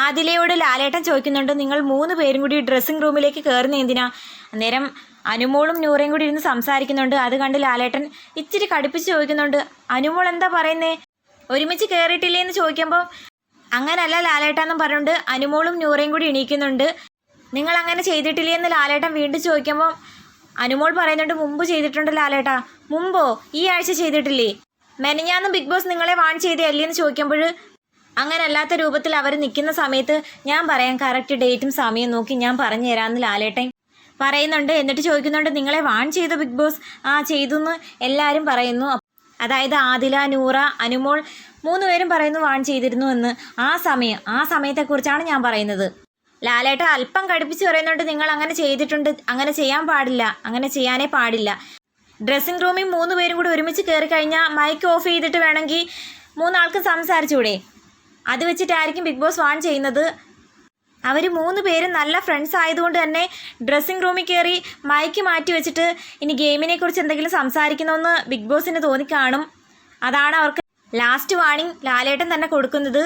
ആദിലയോട് ലാലേട്ടൻ ചോദിക്കുന്നുണ്ട് നിങ്ങൾ മൂന്ന് പേരും കൂടി ഡ്രസ്സിംഗ് റൂമിലേക്ക് കയറുന്ന എന്തിനാ? അന്നേരം അനുമോളും നൂറയും കൂടി ഇരുന്ന് സംസാരിക്കുന്നുണ്ട്. അത് കണ്ട് ലാലേട്ടൻ ഇച്ചിരി കടുപ്പിച്ച് ചോദിക്കുന്നുണ്ട് അനുമോൾ എന്താ പറയുന്നേ? ഒരുമിച്ച് കയറിയിട്ടില്ലേ എന്ന് ചോദിക്കുമ്പോൾ അങ്ങനല്ല ലാലേട്ടാന്നും പറഞ്ഞുകൊണ്ട് അനുമോളും നൂറയും കൂടി എണീക്കുന്നുണ്ട്. നിങ്ങൾ അങ്ങനെ ചെയ്തിട്ടില്ലേ? എന്ന് ലാലേട്ടൻ വീണ്ടും ചോദിക്കുമ്പോൾ അനുമോൾ പറയുന്നുണ്ട് മുമ്പ് ചെയ്തിട്ടുണ്ട് ലാലേട്ട. മുമ്പോ? ഈ ആഴ്ച ചെയ്തിട്ടില്ലേ? മെനഞ്ഞാന്നും ബിഗ് ബോസ് നിങ്ങളെ വാൺ ചെയ്തേ അല്ലേ എന്ന് ചോദിക്കുമ്പോൾ അങ്ങനെ അല്ലാത്ത രൂപത്തിൽ അവർ നിൽക്കുന്ന സമയത്ത് ഞാൻ പറയാം കറക്റ്റ് ഡേറ്റും സമയം നോക്കി ഞാൻ പറഞ്ഞു തരാമെന്ന് ലാലേട്ടൻ പറയുന്നുണ്ട്. എന്നിട്ട് ചോദിക്കുന്നുണ്ട് നിങ്ങളെ വാൺ ചെയ്ത ബിഗ് ബോസ്? ആ ചെയ്തു എന്ന് എല്ലാവരും പറയുന്നു. അതായത് ആദില നൂറ അനുമോൾ മൂന്ന് പേരും പറയുന്നു വാൺ ചെയ്തിരുന്നു എന്ന്. ആ സമയം ആ സമയത്തെക്കുറിച്ചാണ് ഞാൻ പറയുന്നത്. ലാലേട്ട അല്പം കടുപ്പിച്ച് പറയുന്നുണ്ട് നിങ്ങൾ അങ്ങനെ ചെയ്തിട്ടുണ്ട് അങ്ങനെ ചെയ്യാൻ പാടില്ല അങ്ങനെ ചെയ്യാനേ പാടില്ല. ഡ്രസ്സിംഗ് റൂമിൽ മൂന്ന് പേരും കൂടി ഒരുമിച്ച് കയറി കഴിഞ്ഞാൽ മൈക്ക് ഓഫ് ചെയ്തിട്ട് വേണമെങ്കിൽ മൂന്നാൾക്ക് സംസാരിച്ചൂടെ? അത് വെച്ചിട്ടായിരിക്കും ബിഗ് ബോസ് വാൺ ചെയ്യുന്നത്. അവർ മൂന്ന് പേരും നല്ല ഫ്രണ്ട്സ് ആയതുകൊണ്ട് തന്നെ ഡ്രസ്സിംഗ് റൂമിൽ കയറി മൈക്ക് മാറ്റി വെച്ചിട്ട് ഇനി ഗെയിമിനെക്കുറിച്ച് എന്തെങ്കിലും സംസാരിക്കണമെന്ന് ബിഗ് ബോസിന് തോന്നിക്കാണും. അതാണ് അവർക്ക് ലാസ്റ്റ് വാണിംഗ് ലാലേട്ടൻ തന്നെ കൊടുക്കുന്നത്.